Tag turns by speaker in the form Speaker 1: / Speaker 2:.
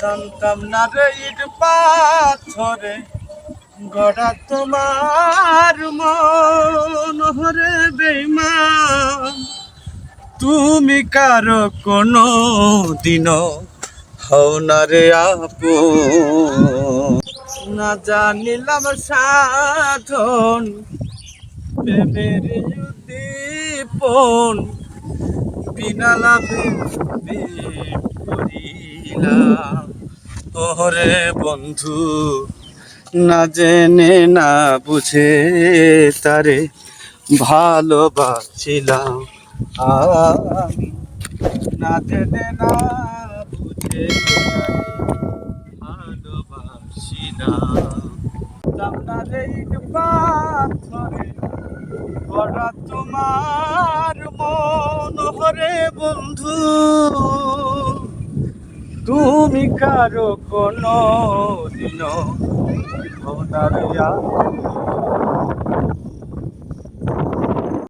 Speaker 1: জানতাম না রে ইট পাথরে, গড়া তোমার মন হরে বেইমান। তুমি কারও কোনো দিন হও না রে আপু না জানিলাম সাধন, প্রেমের উদ্দীপন, বিনা লাভে প্রেম করিলাম ওরে বন্ধু, না জেনে, না বুঝে তারে ভালোবাসিলাম আমি। না জেনে, না বুঝে ভালোবাসিলাম। জানলারে ইট পাথরে গড়া তোমার মন হরে বন্ধু তুমি কারও কোনো দিন